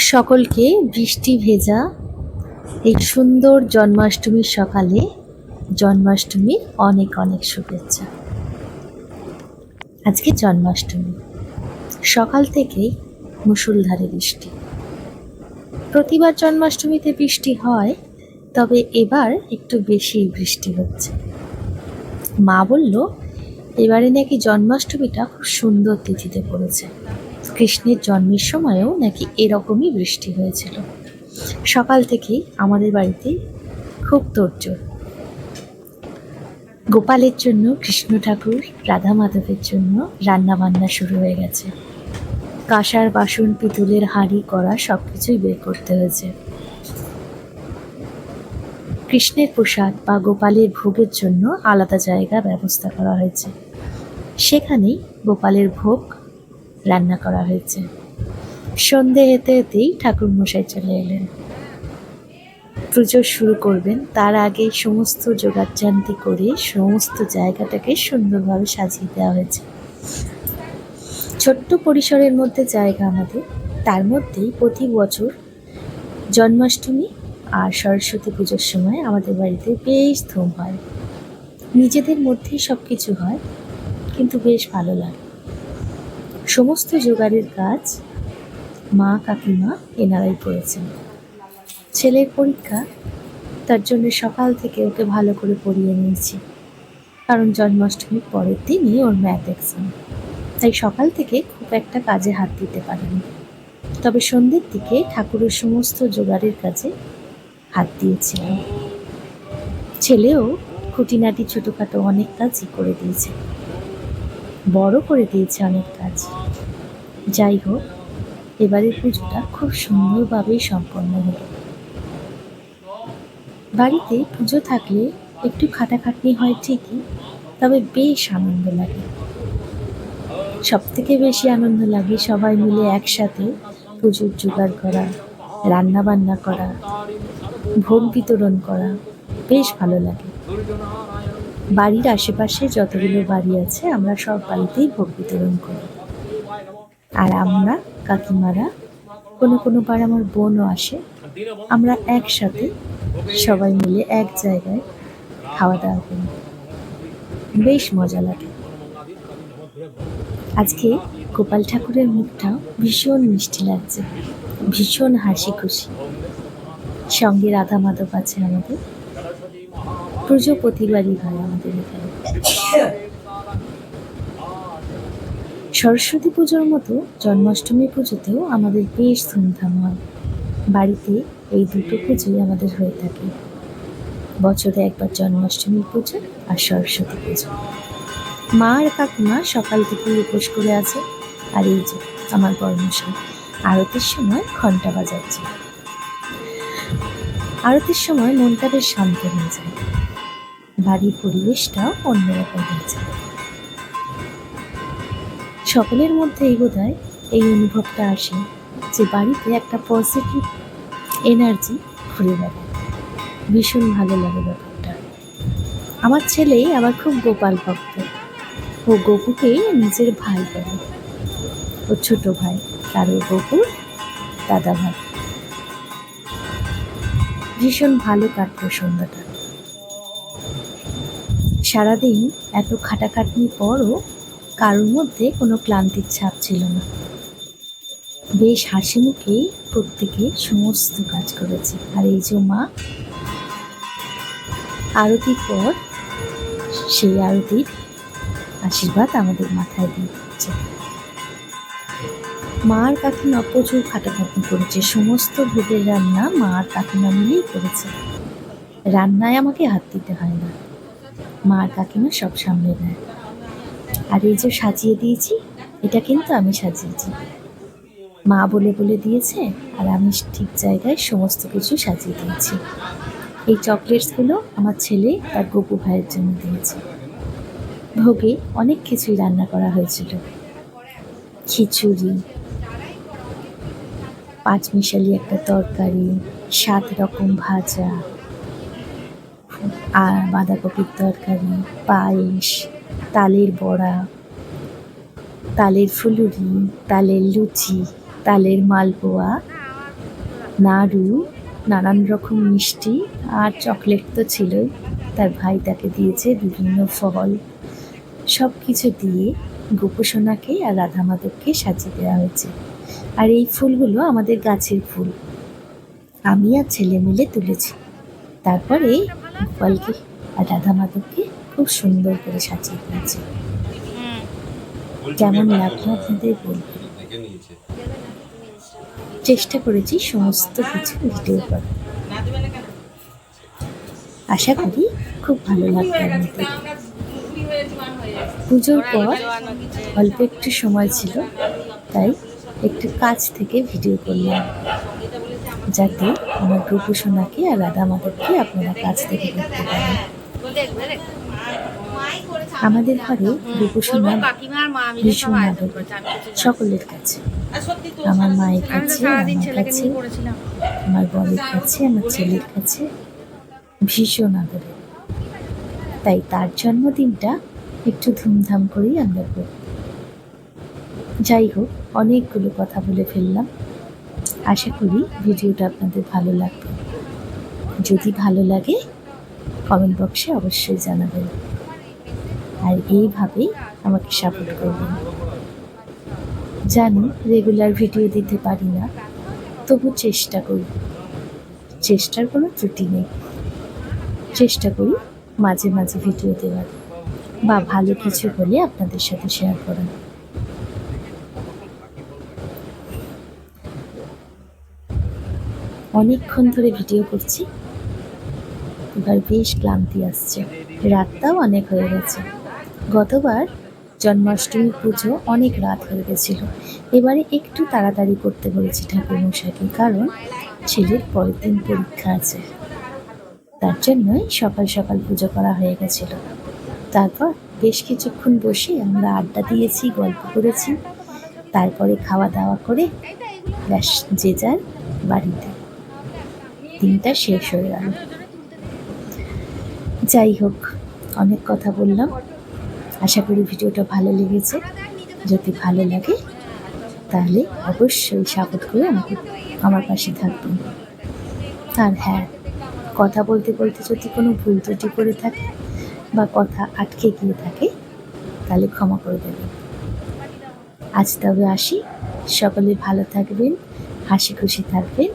সকলকে বৃষ্টি ভেজা এই সুন্দর জন্মাষ্টমীর সকালে জন্মাষ্টমীর অনেক অনেক শুভেচ্ছা। আজকে জন্মাষ্টমী। সকাল থেকেই মুসুলধারে বৃষ্টি। প্রতিবার জন্মাষ্টমীতে বৃষ্টি হয়, তবে এবার একটু বেশি বৃষ্টি হচ্ছে। মা বলল, এবারে নাকি জন্মাষ্টমীটা খুব সুন্দর তিথিতে পড়েছে। কৃষ্ণের জন্মের সময়ও নাকি এরকমই বৃষ্টি হয়েছিল। সকাল থেকেই আমাদের বাড়িতে খুব তোড়জোড়। গোপালের জন্য, কৃষ্ণ ঠাকুর, রাধা মাধবের জন্য রান্নাবান্না শুরু হয়ে গেছে। কাঁসার বাসন, পিতলের হাঁড়ি করা সব কিছুই বের করতে হয়েছে। কৃষ্ণের প্রসাদ বা গোপালের ভোগের জন্য আলাদা জায়গা ব্যবস্থা করা হয়েছে। সেখানেই গোপালের ভোগ রান্না করা হয়েছে। সন্ধে হেতে হেতেই ঠাকুর মশাই চলে এলেন। পুজো শুরু করবেন, তার আগে সমস্ত যোগাযান্তি করে সমস্ত জায়গাটাকে সুন্দরভাবে সাজিয়ে দেওয়া হয়েছে। ছোট্ট পরিসরের মধ্যে জায়গা আমাদের, তার মধ্যেই প্রতি বছর জন্মাষ্টমী আর সরস্বতী পুজোর সময় আমাদের বাড়িতে বেশ ধুম হয়। নিজেদের মধ্যেই সব কিছু হয়, কিন্তু বেশ ভালো লাগে। সমস্ত জোগাড়ের কাজ মা কাকিমা এনারাই করেছেন। ছেলের পরীক্ষা, তার জন্য সকাল থেকে ওকে ভালো করে পড়িয়ে নিয়েছি। কারণ জন্মাষ্টমীর পরের দিনই ওর ম্যাথ এক্সাম তাই সকাল থেকে খুব একটা কাজে হাত দিতে পারিনি। তবে সন্ধ্যের দিকে ঠাকুরের সমস্ত জোগাড়ের কাজে হাত দিয়েছিলাম। ছেলেও খুঁটিনাটি ছোটোখাটো অনেক কাজই করে দিয়েছে। বড় করে দিয়েছে অনেক কাজ। যাই হোক, এবারের পুজোটা খুব সুন্দরভাবেই সম্পন্ন হলো। বাড়িতে পুজো থাকলে একটু খাটাখাটনি হয় ঠিকই, তবে বেশ আনন্দ লাগে। সব থেকে বেশি আনন্দ লাগে সবাই মিলে একসাথে পুজোর জোগাড় করা রান্না বান্না করা, ভোগ বিতরণ করা, বেশ ভালো লাগে। বাড়ির আশেপাশে যতগুলো বাড়ি আছে, আমরা সব বাড়িতেই ভোগ বিতরণ করি। আর আমরা, কাকিমারা, কোনো কোনো বার আমার বোনও আসে, আমরা একসাথে সবাই মিলে এক জায়গায় খাওয়া দাওয়া করি। বেশ মজা লাগে। আজকে গোপাল ঠাকুরের মুখটাও ভীষণ মিষ্টি লাগছে, ভীষণ হাসি খুশি। সঙ্গে রাধা মাধব আছে আমাদের। পুজো প্রতিবারই এখানে সরস্বতী পুজোর মতো জন্মাষ্টমী পুজোতেও আমাদের বেশ ধুমধাম হয়। বাড়িতে এই দুটো পুজোই আমাদের হয়ে থাকে। বছরে একবার জন্মাষ্টমী পুজো আর সরস্বতী পুজো। মা আর কাকিমা সকাল থেকে উপোস করে আছে আর এই যে আমার বর্মশাই আরতির সময় ঘণ্টা বাজাচ্ছে। আরতির সময় মনটা বেশ শান্ত হয়ে যায়। বাড়ির পরিবেশটাও অন্যরকম হয়েছে। সকলের মধ্যে এই বোধহয় এই অনুভবটা আসে যে বাড়িতে একটা পজিটিভ এনার্জি ঘুরে বেড়ায়। ভীষণ ভালো লাগে ব্যাপারটা। আমার ছেলেই আবার খুব গোপাল ভক্ত। ও গপুকে নিজের ভাই বলে। ও ছোট ভাই আর ও গপুর দাদা ভাই। ভীষণ ভালো কাটলো সন্ধ্যাটা। সারাদিন এত খাটাখাটনির পরও কারোর মধ্যে কোনো ক্লান্তির ছাপ ছিল না। বেশ হাসি মুখেই প্রত্যেকে সমস্ত কাজ করেছে। আর এই যে মা, আরতির পর সেই আরতির আশীর্বাদ আমাদের মাথায় দিয়ে দিচ্ছে। মা আর কাকিমা প্রচুর খাটাখাটনি করেছে। সমস্ত ভোগের রান্না মা আর কাকিমা মিলেই করেছে। রান্নায় আমাকে হাত দিতে হয় না। মা আর কাকিমা সব সামলে নেয়। আর এই যে সাজিয়ে দিয়েছি, এটা কিন্তু আমি সাজিয়েছি। মা বলে বলে দিয়েছে, আর আমি ঠিক জায়গায় সমস্ত কিছু সাজিয়ে দিয়েছি। এই চকলেটসগুলো আমার ছেলে তার গপু ভাইয়ের জন্য দিয়েছে। ভোগে অনেক কিছুই রান্না করা হয়েছিল। খিচুড়ি, পাঁচমিশালি একটা তরকারি, সাত রকম ভাজা আর বাঁধাকপির তরকারি, পায়েস, তালের বড়া, তালের ফুলুরি, তালের লুচি, তালের মালপোয়া, নাড়ু, নানান রকম মিষ্টি আর চকলেট তো ছিলই। তার ভাই তাকে দিয়েছে বিভিন্ন ফল। সব কিছু দিয়ে গোপসোনাকে আর রাধা মাধবকে সাজিয়ে দেওয়া হয়েছে। আর এই ফুলগুলো আমাদের গাছের ফুল। আমি আর ছেলে মিলে তুলেছি। তারপরে গোপালকে আর রাধা মাধবকে খুব সুন্দর করে সাজিয়ে দিয়েছে। কেমন লাগল আপনাদের বলবেন চেষ্টা করেছি সমস্ত কিছু ভিডিও করার। আশা করি খুব ভালো লাগবে আপনাদের। পুজোর পর অল্প একটু সময় ছিল, তাই একটু কাছ থেকে ভিডিও করলাম। যাতে আমার গোপুসোনাকে আর রাধা মাধবকে আপনারা কাছ থেকে দেখতে পারেন। আমাদের ঘরে সব ভীষণ আদর। সকলের কাছে। আমার মায়ের কাছে, আমার কাছে, আমার বরের কাছে, আমার ছেলের কাছে ভীষণ আদরে। তাই তার জন্মদিনটা একটু ধুমধাম করেই আমরা করি যাই হোক, অনেকগুলো কথা বলে ফেললাম। আশা করি ভিডিওটা আপনাদের ভালো লাগবে। যদি ভালো লাগে কমেন্ট বক্সে অবশ্যই জানাবেন। আর এইভাবেই আমাকে সাপোর্ট করবেন। জানি রেগুলার ভিডিও দিতে পারি না, তবু চেষ্টা করি। চেষ্টার কোনো ত্রুটি নেই। চেষ্টা করি মাঝে মাঝে ভিডিও দেওয়ার। বা ভালো কিছু হলে আপনাদের সাথে শেয়ার করার। অনেকক্ষণ ধরে ভিডিও করছি। এবার বেশ ক্লান্তি আসছে। রাতটাও অনেক হয়ে গেছে। গতবার জন্মাষ্টমী পুজো অনেক রাত হয়ে গেছিল। এবারে একটু তাড়াতাড়ি করতে বলেছি ঠাকুরমশাইকে, কারণ ছেলের পরের দিন পরীক্ষা আছে। তার জন্যই সকাল সকাল পুজো করা হয়ে গেছিল। তারপর বেশ কিছুক্ষণ বসে আমরা আড্ডা দিয়েছি, গল্প করেছি। তারপরে খাওয়া দাওয়া করে ব্যাস, যে যার বাড়িতে। দিনটা শেষ হয়ে গেল। যাই হোক, অনেক কথা বললাম। আশা করি ভিডিওটা ভালো লেগেছে। যদি ভালো লাগে, তাহলে অবশ্যই সাপোর্ট করে আমাকে আমার পাশে থাকবেন। আর হ্যাঁ কথা বলতে বলতে যদি কোনো ভুল ত্রুটি করে থাকে বা কথা আটকে গিয়ে থাকে, তাহলে ক্ষমা করে দেবেন। আজ তবে আসি। সকলে ভালো থাকবেন, হাসি খুশি থাকবেন।